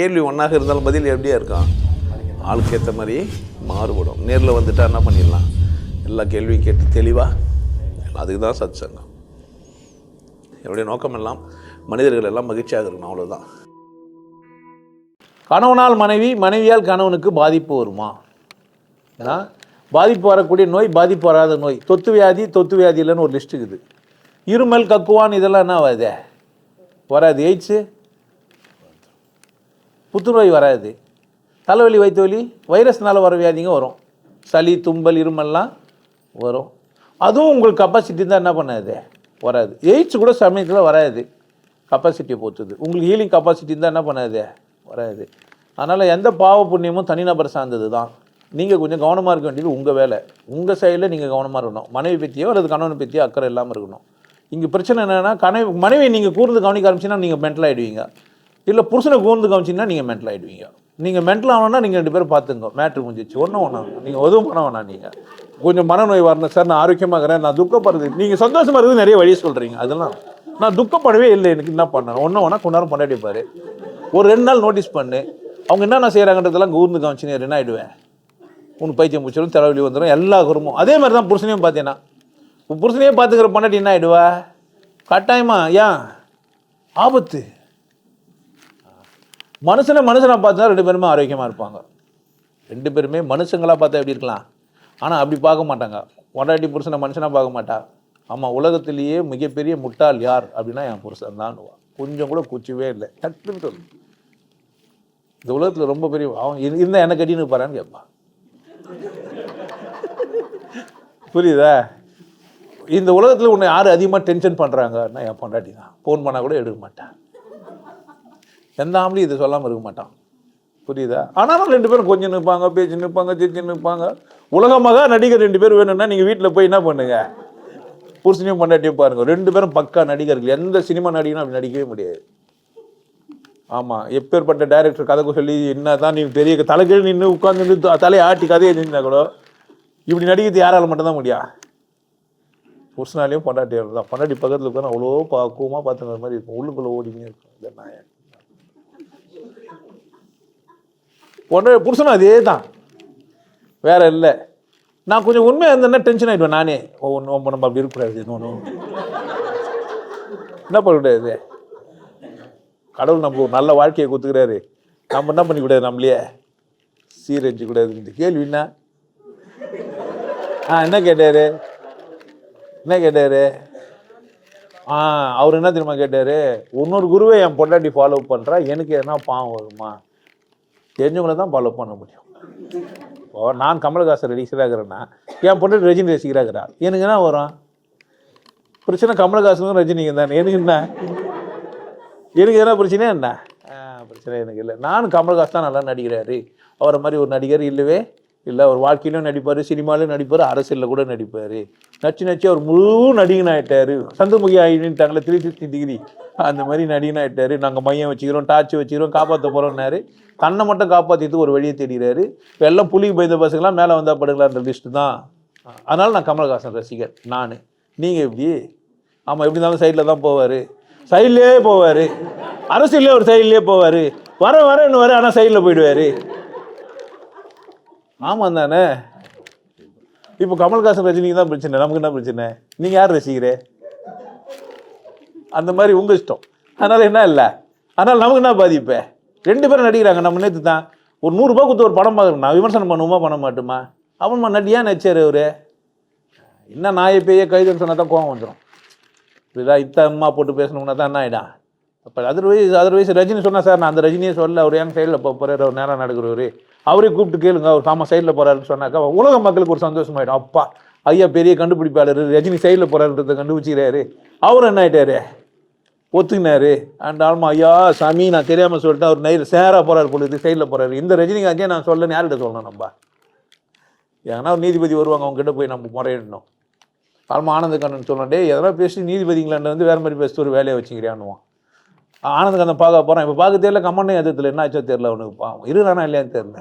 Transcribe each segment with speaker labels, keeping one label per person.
Speaker 1: கேள்வி ஒன்றாக இருந்தாலும் பதில் எப்படியா இருக்கும்? ஆளுக்கு ஏற்ற மாதிரி மாறுபடும். நேரில் வந்துட்டா என்ன பண்ணிடலாம்? எல்லா கேள்வியும் கேட்டு தெளிவாக அதுக்கு தான் சத் சங்கம் என்னுடைய நோக்கம் எல்லாம் மனிதர்கள் எல்லாம் மகிழ்ச்சியாக இருக்கணும் அவ்வளோதான்
Speaker 2: கணவனால் மனைவி மனைவியால் கணவனுக்கு பாதிப்பு வருமா? ஏன்னா பாதிப்பு வரக்கூடிய நோய் பாதிப்பு வராத நோய். தொத்து வியாதி தொத்து வியாதி இல்லைன்னு ஒரு லிஸ்ட் இருக்குது. இருமல் கக்குவான் இதெல்லாம் என்ன வருது வராது. எயிட்ஸு புத்துநோய் வராது. தலைவலி வயிற்று வலி வைரஸ்னால வர வியாதிங்க வரும். சளி தும்பல் இருமல்லாம் வரும். அதுவும் உங்களுக்கு கப்பாசிட்டி தான் என்ன பண்ணாது? வராது. எய்ட்ஸ் கூட சமயத்தில் வராது. கப்பாசிட்டியை பொறுத்தது உங்களுக்கு ஹீலிங் கப்பாசிட்டி தான் என்ன பண்ணாது? வராது. அதனால் எந்த பாவ புண்ணியமும் தனிநபர் சார்ந்தது தான் நீங்கள் கொஞ்சம் கவனமாக இருக்க வேண்டியது உங்கள் வேலை. உங்கள் சைடில் நீங்கள் கவனமாக இருக்கணும். மனைவி பற்றியோ அல்லது கணவனை பற்றியோ அக்கறை இல்லாமல் இருக்கணும். இங்கே பிரச்சனை என்னென்னா கனவு மனைவி நீங்கள் கூர்ந்து கவனிக்க ஆரம்பிச்சுன்னா நீங்கள் மென்டல் ஆகிடுவீங்க இல்லை புருஷனை கூர்ந்து காமிச்சிங்கன்னா நீங்கள் மென்டல் ஆகிடுவீங்க நீங்கள் மென்டல் ஆகணும்னா நீங்கள் ரெண்டு பேரும் பார்த்துங்க. மேட்ரு முடிஞ்சிச்சு ஒன்றும் ஒன்றும் நீங்கள் உதவும் பண்ண வேணாம் நீங்கள் கொஞ்சம் மனநோய் வரணும் சார் நான் ஆரோக்கியமாக இருக்கிறேன் நான் துக்கப்படுறது நீங்கள் சந்தோஷமாக இருக்குது நிறைய வழி சொல்கிறீங்க அதெல்லாம் நான் துக்கப்படவே இல்லை. எனக்கு என்ன பண்ணணும்? ஒன்றும் ஒன்றா கொண்டாரம் கொண்டாடிப்பார் ஒரு ரெண்டு நாள் நோட்டீஸ் பண்ணு. அவங்க என்னென்ன செய்கிறாங்கன்றதெல்லாம் கூர்ந்து கவனிச்சு என்ன ஆகிடுவேன் உனக்கு பைத்தியம் முடிச்சிடும் தலைவலி வந்துடும் எல்லா குருமும். அதே மாதிரி தான் புருஷனையும் பார்த்தீங்கன்னா புருஷனையே பார்த்துக்கிற பண்ணாட்டி என்ன ஆகிடுவா கட்டாயமா? ஏன்? ஆபத்து. மனுஷனை மனுஷனை பார்த்தா ரெண்டு பேருமே ஆரோக்கியமாக இருப்பாங்க. ரெண்டு பேருமே மனுஷங்களாக பார்த்தா எப்படி இருக்கலாம்? ஆனால் அப்படி பார்க்க மாட்டாங்க. பொண்டாட்டி புருஷனை மனுஷனாக பார்க்க மாட்டா. ஆமாம் உலகத்திலேயே மிகப்பெரிய முட்டாள் யார் அப்படின்னா என் புருஷன் தான் கொஞ்சம் கூட குச்சிவே இல்லை. டக்குன்னு சொல்லு இந்த உலகத்தில் ரொம்ப பெரிய அவன் இருந்தால் என்ன கட்டின்னு பாறான்னு கேட்பான். புரியுதா? இந்த உலகத்தில் உன்னை யார் அதிகமாக டென்ஷன் பண்ணுறாங்கன்னா என் பொண்டாட்டி தான். ஃபோன் பண்ணால் கூட எடுக்க மாட்டேன். எந்த ஆம்பளையும் இதை சொல்லாமல் இருக்க மாட்டான். புரியுதா? ஆனாலும் ரெண்டு பேரும் கொஞ்சம் நிற்பாங்க பேச்சு நிற்பாங்க சிரிச்சு நிற்பாங்க உலகமாக நடிகர் ரெண்டு பேர் வேணும்னா நீங்கள் வீட்டில் போய் என்ன பண்ணுங்க? புருஷனையும் பொண்டாட்டியும் பாருங்கள் ரெண்டு பேரும் பக்கா நடிகர்கள். எந்த சினிமா நடிகனும் அப்படி நடிக்கவே முடியாது. ஆமாம் எப்பேற்பட்ட டைரக்டர் கதைக்கு சொல்லி என்ன தான் நீ பெரிய தலைகீழ் நின்று உட்காந்து தலையை ஆட்டி கதையை நின்னா கூட இப்படி நடிக்கிறது யாரால் மட்டும்தான் முடியா? புருஷனாலேயும் பொண்டாட்டியாலும் தான். பொண்டாட்டி பக்கத்தில் உட்காந்து அவ்வளோ பக்குவமாக பார்த்துக்கிற மாதிரி இருக்கும். உள்ளுக்குள்ளே ஓடினே இருக்கும். இந்த நாயன் பொண்ணு புருஷனும் அதே தான் வேற இல்லை. நான் கொஞ்சம் உண்மையாக இருந்தேன்னா டென்ஷன் ஆகிடுவேன் நானே ஓ ஒன்று நம்ம அப்படி இருக்கக்கூடாது இன்னொன்று என்ன பண்ணக்கூடாது கடவுள் நம்ம ஒரு நல்ல வாழ்க்கையை கொடுத்துக்கிறாரு. நம்ம என்ன பண்ணிக்கூடாது நம்மளையே? சீரழிச்சு கூடாது இந்த கேள்வி என்ன? ஆ என்ன கேட்டார்? என்ன கேட்டார்? ஆ அவர் என்ன தெரியுமா கேட்டார்? இன்னொரு குருவை என் பொண்டாட்டி ஃபாலோ பண்ணுறா எனக்கு எதனா பாவம் வருமா? தெரிஞ்சவங்கள தான் ஃபாலோ பண்ண முடியும். இப்போ நான் கமலஹாசன் ரசிகராகிறேன்னா என் பொண்ணு ரஜினி ரசிகராகிறா எனக்கு என்ன வரும்? பிரச்சனை கமலஹாசனும் ரஜினிக்கும் தானே. எனக்கு என்ன? எனக்கு எதனா பிரச்சனை என்ன? பிரச்சனை எனக்கு இல்லை. நானும் கமல்ஹாஸ் தான் நல்லா நடிக்கிறாரு. அவரை மாதிரி ஒரு நடிகர் இல்லவே இல்லை அவர் வாழ்க்கையிலும் நடிப்பார் சினிமாலையும் நடிப்பார் அரசியலில் கூட நடிப்பார். நச்சு நச்சு அவர் முழு நடிகன் ஆகிட்டார் சந்திரமுகி ஆகிட்டாங்களே த்ரீ சிக்ஸ்டி டிகிரி அந்த மாதிரி நடிகன் ஆகிட்டார் நாங்கள் மையம் வச்சுக்கிறோம் டார்ச் வச்சுக்கிறோம் காப்பாற்ற போகிறோம்னாரு தன்னை மட்டும் காப்பாற்றிட்டு ஒரு வழியை தேடிகிறாரு எல்லாம் புலி பயந்த பசங்களாம் மேலே வந்தால் படுங்களான்ற லிஸ்ட்டு தான். அதனால் நான் கமல்ஹாசன் ரசிகர் நான். நீங்கள் எப்படி? ஆமாம் எப்படி இருந்தாலும் சைடில் தான் போவார். சைட்லேயே போவார். அரசியல்லே ஒரு சைட்லேயே போவார். வர வரன்னு வர ஆனால் சைடில் போயிடுவார். ஆமாம் தானே? இப்போ கமல்ஹாசன் ரஜினிக்கு தான் பிரச்சனை நமக்கு என்ன பிரச்சனை? நீங்கள் யார் ரசிக்கிறே அந்த மாதிரி உங்கள் இஷ்டம். அதனால் என்ன இல்லை? அதனால் நமக்கு என்ன பாதிப்பு? ரெண்டு பேரும் நடிக்கிறாங்க நம்ம நேற்று தான். ஒரு நூறுரூபா கொடுத்து ஒரு படம் பார்க்குறோம் நான் விமர்சனம் பண்ணுவோமா பண்ண மாட்டோமா? அவன்மா நடியா நடிச்சார் அவர். என்ன நாயை பேய கைதுன்னு சொன்னால் தான் கோவம் வந்துடும் இதா இத்த அம்மா போட்டு பேசணும்னா தான் என்ன ஆகிடும் அப்போ அதர்வைஸ் அதர்வைஸ் ரஜினி சொன்னால் சார் நான் அந்த ரஜினியே சொல்ல அவர் என் சைடில் போகிறார் அவர் நேரம் நடக்கிறவர் அவரே கூப்பிட்டு கேளுங்க அவர் சாமா சைடில் போகிறாருன்னு சொன்னாக்கா உலக மக்களுக்கு ஒரு சந்தோஷமாயிடும். அப்பா ஐயா பெரிய கண்டுபிடிப்பாளர் ரஜினி சைடில் போகிறாருன்றதை கண்டுபிடிச்சிக்கிறாரு. அவர் என்ன ஆயிட்டாரு? ஒத்துக்கினாரு. அண்ட் ஆல்மா ஐயா சாமி நான் தெரியாமல் சொல்லிட்டேன் அவர் நைட் சேராக போகிறாரு பொழுது சைடில் போகிறாரு இந்த ரஜினிகாந்தே நான் சொல்ல யார்கிட்ட சொல்லணும் நம்ம? ஏன்னா ஒரு நீதிபதி வருவாங்க அவங்ககிட்ட போய் நம்ம முறையிடணும். ஆல்மா ஆனந்த கண்ணன் சொல்லணும் எதனா பேசி நீதிபதிங்களாண்ட வந்து வேறு மாதிரி பேசிட்டு ஒரு வேலையை வச்சுக்கிறியான்னுவான். ஆனந்த பார்க்க போகிறான் இப்போ பார்க்க தெரியல கம்மனே எதிர்த்துல என்ன ஆச்சோ தெரியல அவனுக்கு பாவம் இருக்கிறானா இல்லையான்னு தெரியல.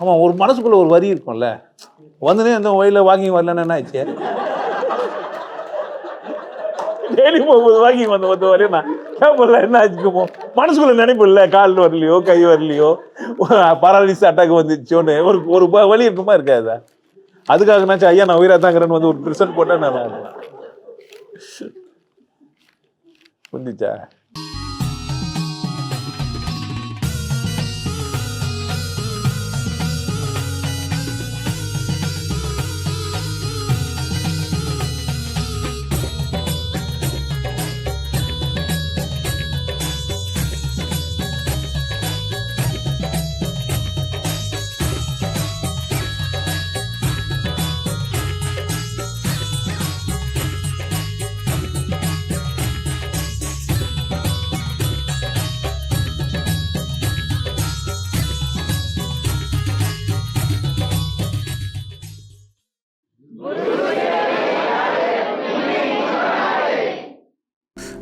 Speaker 2: ஆமாம் ஒரு மனசுக்குள்ளே ஒரு வரி இருக்கும்ல. வந்துனே இந்த வயலில் வாக்கிங் வரலன்னு என்ன ஆச்சு? டெய்லி போகும்போது வாக்கிங் வந்த வந்து வரையும் நான் கேப்பல்ல என்ன ஆச்சுக்குமோ மனசுக்குள்ள நினைப்பு இல்லை. கால் வரலையோ கை வரலையோ பராலிஸ் அட்டாக் வந்துச்சோன்னு ஒரு ஒரு ப- வலி இருக்குமா இருக்காதா? அதுக்காகனாச்சும் ஐயா நான் உயிராக தாங்கிறேன்னு வந்து ஒரு ப்ரெசன்ட் போட்டேன் நான் புரிஞ்சிச்சா?